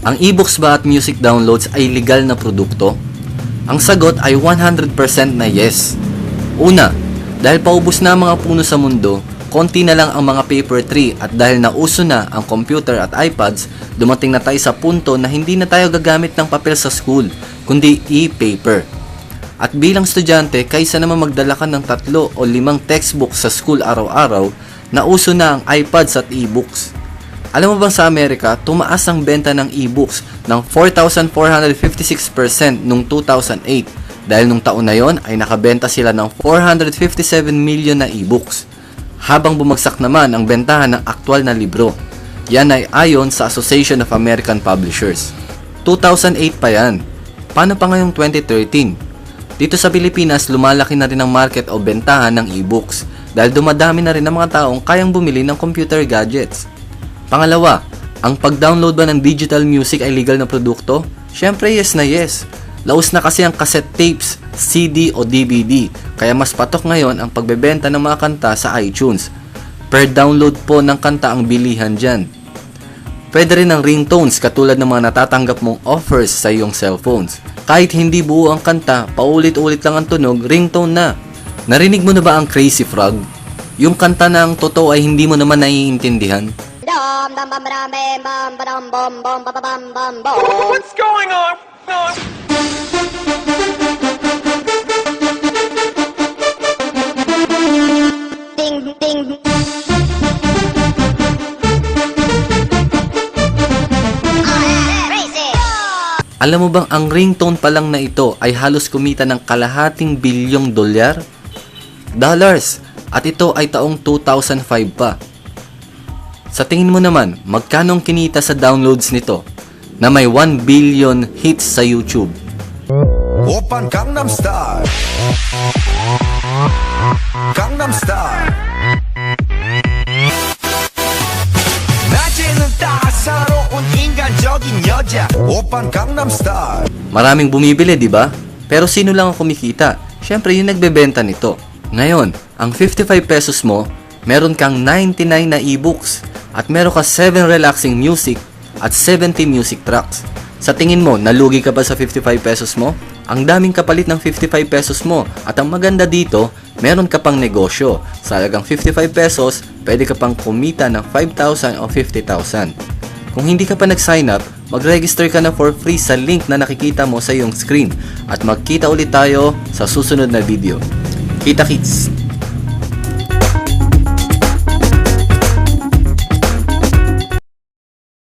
Ang ebooks ba at music downloads ay legal na produkto? Ang sagot ay 100% na yes. Una, dahil paubos na ang mga puno sa mundo, konti na lang ang mga paper tree at dahil nauso na ang computer at iPads, dumating na tayo sa punto na hindi na tayo gagamit ng papel sa school, kundi e-paper. At bilang estudyante, kaysa naman magdala ka ng tatlo o limang textbooks sa school araw-araw, nauso na ang iPads at e-books. Alam mo bang sa Amerika, tumaas ang benta ng e-books ng 4,456% noong 2008 dahil nung taon na yon ay nakabenta sila ng 457 million na e-books. Habang bumagsak naman ang bentahan ng aktwal na libro. Yan ay ayon sa Association of American Publishers. 2008 pa yan. Paano pa ngayong 2013? Dito sa Pilipinas, lumalaki na rin ang market o bentahan ng e-books dahil dumadami na rin ang mga taong kayang bumili ng computer gadgets. Pangalawa, ang pag-download ba ng digital music ay legal na produkto? Syempre yes na yes. Laos na kasi ang cassette tapes, CD o DVD, kaya mas patok ngayon ang pagbebenta ng mga kanta sa iTunes. Per download po ng kanta ang bilihan dyan. Pwede rin ang ringtones katulad ng mga natatanggap mong offers sa iyong cellphones. Kahit hindi buo ang kanta, paulit-ulit lang ang tunog, ringtone na. Narinig mo na ba ang Crazy Frog? Yung kanta na ang totoo ay hindi mo naman naiintindihan. Dum dum bum bam ba dum bum bum ba ba bam bam bum. What's going on? on? Ding ding. Alam mo bang ang ringtone pa lang na ito ay halos kumita ng kalahating bilyong dolyar? Dollars! At ito ay taong 2005 pa. Sa tingin mo naman, magkano ang kinita sa downloads nito na may 1 billion hits sa YouTube? 오빤 강남스타일 강남스타일 낮에는 따사로운 인간적인 여자 오빤 강남스타일 Maraming bumibili, di ba? Pero sino lang ang kumikita? Siyempre, yung nagbebenta nito. Ngayon, ang 55 pesos mo, meron kang 99 na e-books at meron ka 7 relaxing music at 70 music tracks. Sa tingin mo, nalugi ka ba sa 55 pesos mo? Ang daming kapalit ng 55 pesos mo at ang maganda dito, meron ka pang negosyo. Sa halagang 55 pesos, pwede ka pang kumita ng 5,000 o 50,000. Kung hindi ka pa nag-sign up, mag-register ka na for free sa link na nakikita mo sa iyong screen at magkita ulit tayo sa susunod na video. Kita kits!